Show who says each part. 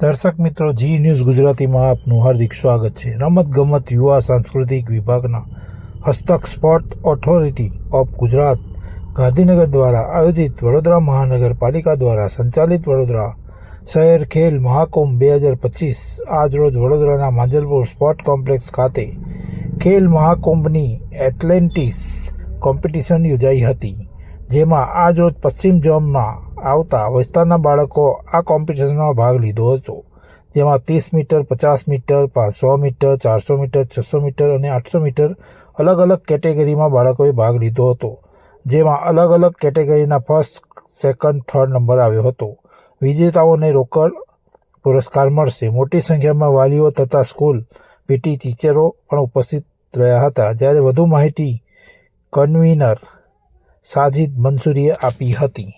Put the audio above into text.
Speaker 1: દર્શક મિત્રો, જી ન્યૂઝ ગુજરાતીમાં આપનું હાર્દિક સ્વાગત છે. રમત ગમત યુવા, સાંસ્કૃતિક વિભાગના હસ્તક sport authority of Gujarat Gandhinagar દ્વારા આયોજિત વડોદરા મહાનગરપાલિકા દ્વારા સંચાલિત વડોદરા શહેર ખેલ મહાકુંભ બે હજાર પચીસ આજરોજ વડોદરાના માંજલપુર સ્પોર્ટ કોમ્પ્લેક્સ ખાતે ખેલ મહાકુંભની એથ્લેન્ટિસ કોમ્પિટિશન યોજાઈ હતી, જેમાં આજરોજ પશ્ચિમ ઝોનમાં આવતા વિસ્તારના બાળકો આ કોમ્પિટિશનમાં ભાગ લીધો હતો, જેમાં ત્રીસ મીટર, પચાસ મીટર, પાંચસો મીટર, ચારસો મીટર, છસો મીટર અને આઠસો મીટર અલગ અલગ કેટેગરીમાં બાળકોએ ભાગ લીધો હતો, જેમાં અલગ અલગ કેટેગરીના ફર્સ્ટ, સેકન્ડ, થર્ડ નંબર આવ્યો હતો. વિજેતાઓને રોકડ પુરસ્કાર મળશે. મોટી સંખ્યામાં વાલીઓ તથા સ્કૂલ પીટી ટીચરો પણ ઉપસ્થિત રહ્યા હતા. જ્યારે વધુ માહિતી કન્વીનર સાજિદ મંસૂરીએ આપી હતી.